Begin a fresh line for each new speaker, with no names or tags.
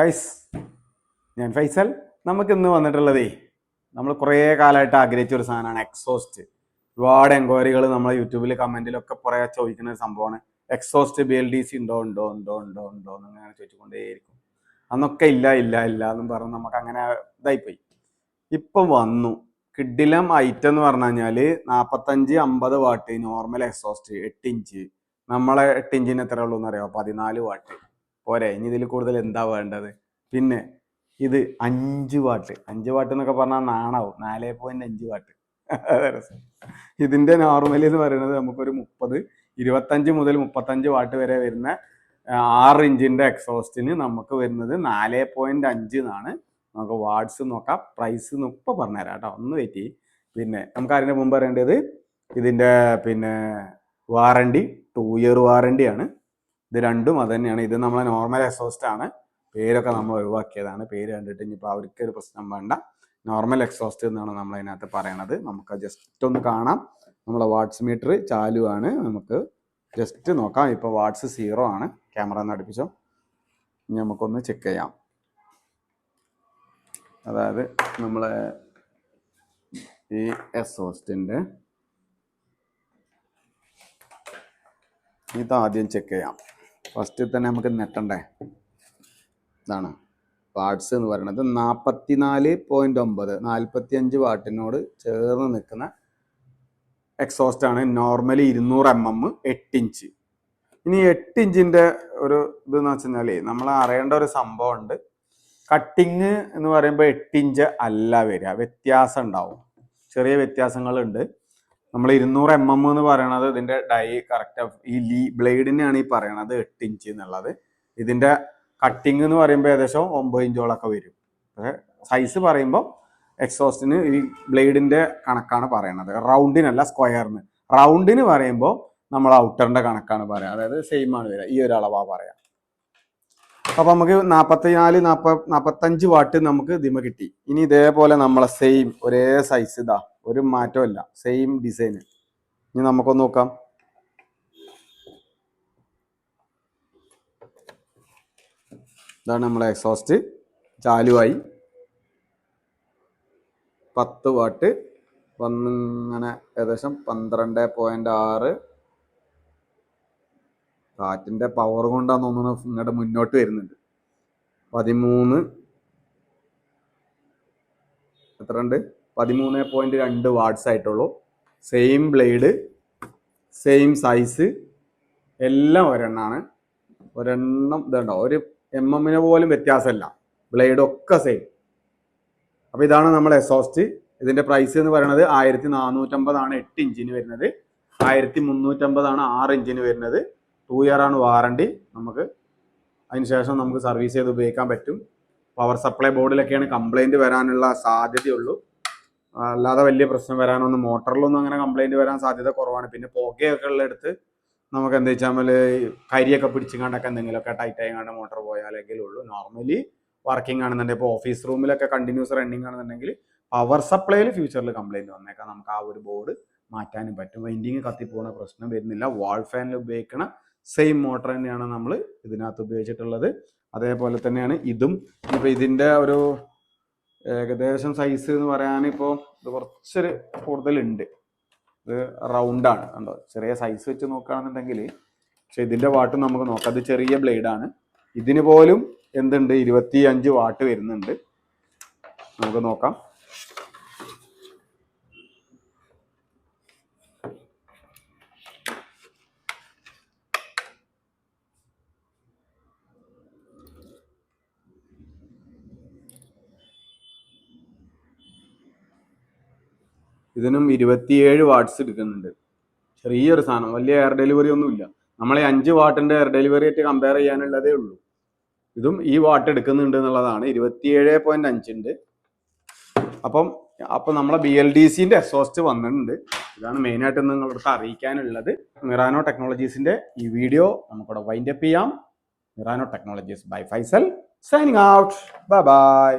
Guys ഞാൻ ഫൈസൽ. നമുക്ക് ഇന്ന് വന്നിട്ടുള്ളതേ നമ്മൾ കുറേ കാലമായിട്ട് ആഗ്രഹിച്ച ഒരു സാധനമാണ് എക്സോസ്റ്റ് ഒരുപാട് എൻക്വയറികൾ നമ്മൾ യൂട്യൂബിൽ കമന്റിലൊക്കെ കുറേ ചോദിക്കുന്ന ഒരു സംഭവമാണ്. Exhaust B L D C ഉണ്ടോ ഉണ്ടോ ഉണ്ടോ ഉണ്ടോ ഉണ്ടോ എന്ന് അങ്ങനെ ചോദിച്ചുകൊണ്ടേയിരിക്കും. അന്നൊക്കെ ഇല്ല ഇല്ല ഇല്ല എന്നും പറഞ്ഞ് നമുക്ക് അങ്ങനെ ഇതായിപ്പോയി. ഇപ്പം വന്നു. കിഡിലം ഐറ്റം എന്ന് പറഞ്ഞു കഴിഞ്ഞാൽ നാൽപ്പത്തഞ്ച് അമ്പത് വാട്ട് നോർമൽ എക്സോസ്റ്റ് എട്ട് ഇഞ്ച്. നമ്മളെ എട്ട് ഇഞ്ചിന് എത്ര ഉള്ളൂ എന്നറിയാമോ പതിനാല് വാട്ട്. പോരെ ഇനി ഇതിൽ കൂടുതൽ എന്താ വേണ്ടത്? പിന്നെ ഇത് അഞ്ച് വാട്ട്. അഞ്ച് വാട്ട് എന്നൊക്കെ പറഞ്ഞാൽ നാണാവും. നാല് പോയിന്റ് അഞ്ച് വാട്ട്. ഇതിന്റെ നോർമലി എന്ന് പറയുന്നത് നമുക്കൊരു മുപ്പത് ഇരുപത്തഞ്ച് മുതൽ മുപ്പത്തഞ്ച് വാട്ട് വരെ വരുന്ന ആറ് ഇഞ്ചിന്റെ എക്സോസ്റ്റിന് നമുക്ക് വരുന്നത് നാല് പോയിന്റ് അഞ്ച് എന്നാണ്. നമുക്ക് വാട്സ് നോക്കാം. പ്രൈസ് ഇപ്പൊ പറഞ്ഞുതരാം കേട്ടോ. ഒന്ന് ചെയ്യും. പിന്നെ നമുക്ക് അതിന് മുമ്പ് പറയേണ്ടത്? ഇതിന്റെ പിന്നെ വാറണ്ടി ടു ഇയർ വാറണ്ടിയാണ് ഇത് രണ്ടും അത് തന്നെയാണ് ഇത് നമ്മളെ നോർമൽ എക്സോസ്റ്റ് ആണ്. പേരൊക്കെ നമ്മൾ ഒഴിവാക്കിയതാണ്. പേര് കണ്ടിട്ട് ഇനിയിപ്പോൾ അവർക്ക് ഒരു പ്രശ്നം വേണ്ട. നോർമൽ എക്സോസ്റ്റ് എന്നാണ് നമ്മൾ അതിനകത്ത് പറയണത്. നമുക്ക് ജസ്റ്റ് ഒന്ന് കാണാം. നമ്മളെ വാട്സ് മീറ്റർ ചാലു ആണ് നമുക്ക് ജസ്റ്റ് നോക്കാം. ഇപ്പോൾ വാട്സ് സീറോ ആണ്. ക്യാമറ ഒന്ന് അടുപ്പിച്ചോ? ഇനി നമുക്കൊന്ന് ചെക്ക് ചെയ്യാം. അതായത് നമ്മളെ ഈ എക്സോസ്റ്റിന്റെ ഇതാദ്യം ചെക്ക് ചെയ്യാം. ഫസ്റ്റിൽ തന്നെ നമുക്ക് നെട്ടണ്ടേ? ഇതാണ്. വാട്ട്സ് എന്ന് പറയുന്നത് നാൽപ്പത്തിനാല് പോയിന്റ് ഒമ്പത് നാൽപ്പത്തി അഞ്ച് വാട്ടിനോട് ചേർന്ന് നിൽക്കുന്ന എക്സോസ്റ്റ് ആണ് നോർമലി ഇരുന്നൂറ് എം എം എട്ട് ഇഞ്ച് ഇനി എട്ട് ഇഞ്ചിന്റെ ഒരു ഇതെന്ന് വെച്ച് നമ്മൾ അറിയേണ്ട ഒരു സംഭവം ഉണ്ട്. കട്ടിങ് എന്ന് പറയുമ്പോൾ എട്ട് ഇഞ്ച് അല്ല വരിക. വ്യത്യാസം ഉണ്ടാവും. ചെറിയ വ്യത്യാസങ്ങളുണ്ട്. നമ്മൾ ഇരുന്നൂറ് എം എം എന്ന് പറയണത് ഇതിന്റെ ഡൈ കറക്റ്റ് ഈ ലീ ബ്ലേഡിനെയാണ് ഈ പറയണത് എട്ട് ഇഞ്ച് എന്നുള്ളത്. ഇതിന്റെ കട്ടിങ് എന്ന് പറയുമ്പോൾ ഏകദേശം ഒമ്പത് ഇഞ്ചോളൊക്കെ വരും. സൈസ് പറയുമ്പോൾ എക്സോസ്റ്റിന് ഈ ബ്ലേഡിന്റെ കണക്കാണ് പറയണത്. റൗണ്ടിനല്ല സ്ക്വയറിന് റൗണ്ടിന് പറയുമ്പോൾ നമ്മൾ ഔട്ടറിന്റെ കണക്കാണ് പറയാം. അതായത് സെയിം ആണ് വരിക ഈ ഒരു അളവാ പറയാം. അപ്പൊ നമുക്ക് നാപ്പത്തിനാല് നാപ്പ നാപ്പത്തഞ്ച് വാട്ട് നമുക്ക് ഇതിമ കിട്ടി. ഇനി ഇതേപോലെ നമ്മളെ സെയിം ഒരേ സൈസ് ഇതാ. ഒരു മാറ്റമില്ല സെയിം ഡിസൈൻ ഇനി നമുക്കൊന്ന് നോക്കാം. ഇതാണ് നമ്മളെ എക്സോസ്റ്റ് ചാലുവായി. പത്ത് വാട്ട്. വന്നിങ്ങനെ ഏകദേശം പന്ത്രണ്ട് പോയിന്റ് ആറ്. കാറ്റിന്റെ പവർ കൊണ്ടാന്ന് തോന്നുന്നത് ഇങ്ങോട്ട് മുന്നോട്ട് വരുന്നുണ്ട് പതിമൂന്ന്. എത്ര ഉണ്ട് പതിമൂന്ന് പോയിന്റ് രണ്ട് വാട്ട്സ് ആയിട്ടുള്ളൂ. സെയിം ബ്ലേഡ് സെയിം സൈസ് എല്ലാം ഒരെണ്ണമാണ് ഒരെണ്ണം ഇതുണ്ടോ? ഒരു എം എമ്മിനെ പോലും വ്യത്യാസമല്ല. ബ്ലേഡ് ഒക്കെ സെയിം അപ്പോൾ ഇതാണ് നമ്മൾ എസോസ്റ്റ് ഇതിന്റെ പ്രൈസ് എന്ന് പറയുന്നത് ആയിരത്തി നാനൂറ്റമ്പതാണ് എട്ട് ഇഞ്ചിന് വരുന്നത്. ആയിരത്തി മുന്നൂറ്റമ്പതാണ് ആറ് ഇഞ്ചിന് വരുന്നത്. ടു ഇയർ ആണ് വാറണ്ടി നമുക്ക് അതിനുശേഷം നമുക്ക് സർവീസ് ചെയ്ത് ഉപയോഗിക്കാൻ പറ്റും. പവർ സപ്ലൈ ബോർഡിലൊക്കെയാണ് കംപ്ലൈന്റ് വരാനുള്ള സാധ്യതയുള്ളൂ. അല്ലാതെ വലിയ പ്രശ്നം വരാനൊന്നും മോട്ടറിലൊന്നും അങ്ങനെ കംപ്ലൈന്റ് വരാൻ സാധ്യത കുറവാണ്. പിന്നെ പുകയൊക്കെ ഉള്ളിടത്ത് നമുക്ക് എന്താ വെച്ചാൽ കരിയൊക്കെ പിടിച്ചുകൊണ്ടൊക്കെ എന്തെങ്കിലുമൊക്കെ ടൈറ്റ് ആയിങ്ങാണ്ട് മോട്ടർ പോയാലെങ്കിലും ഉള്ളൂ. നോർമലി വർക്കിംഗ് ആണെന്നുണ്ടെങ്കിൽ ഇപ്പോൾ ഓഫീസ് റൂമിലൊക്കെ കണ്ടിന്യൂസ് റണ്ണിങ് ആണെന്നുണ്ടെങ്കിൽ പവർ സപ്ലൈയിൽ ഫ്യൂച്ചറിൽ കംപ്ലൈന്റ് വന്നേക്കാം. നമുക്ക് ആ ഒരു ബോർഡ് മാറ്റാനും പറ്റും. വൈൻഡിങ് കത്തിപ്പോണ പ്രശ്നം വരുന്നില്ല. വാൾ ഫാനിൽ ഉപയോഗിക്കണ സെയിം മോട്ടർ തന്നെയാണ് നമ്മൾ ഇതിനകത്ത് ഉപയോഗിച്ചിട്ടുള്ളത്. അതേപോലെ തന്നെയാണ് ഇതും. ഇപ്പോൾ ഇതിന്റെ ഒരു ഏകദേശം സൈസ് എന്ന് പറയാൻ ഇപ്പോൾ ഇത് കുറച്ചൊരു കൂടുതലുണ്ട്. ഇത് റൗണ്ടാണ് കണ്ടോ? ചെറിയ സൈസ് വെച്ച് നോക്കുകയാണെന്നുണ്ടെങ്കിൽ പക്ഷെ ഇതിന്റെ വാട്ട് നമുക്ക് നോക്കാം. അത് ചെറിയ ബ്ലേഡാണ് ഇതിന് പോലും എന്തുണ്ട്? ഇരുപത്തി അഞ്ച് വാട്ട് വരുന്നുണ്ട്. നമുക്ക് നോക്കാം. ഇതിനും ഇരുപത്തിയേഴ് വാട്ട്സ് എടുക്കുന്നുണ്ട്. ചെറിയൊരു സാധനം വലിയ എയർ ഡെലിവറി ഒന്നുമില്ല. നമ്മളെ അഞ്ച് വാട്ടിന്റെ എയർ ഡെലിവറി ആയിട്ട് കമ്പയർ ചെയ്യാനുള്ളതേ ഉള്ളൂ. ഇതും ഈ വാട്ട് എടുക്കുന്നുണ്ട് എന്നുള്ളതാണ്. ഇരുപത്തിയേഴ് പോയിന്റ് അഞ്ചുണ്ട് അപ്പം അപ്പം നമ്മളെ ബി എൽ ഡി സിന്റെ എക്സോസ്റ്റ് വന്നിട്ടുണ്ട്. ഇതാണ് മെയിനായിട്ട് അടുത്ത് അറിയിക്കാനുള്ളത്. മിറാനോ ടെക്നോളജീസിന്റെ ഈ വീഡിയോ നമുക്കിവിടെ വൈൻഡപ്പ് ചെയ്യാം. Mirano Technologies by Faisal signing out bye bye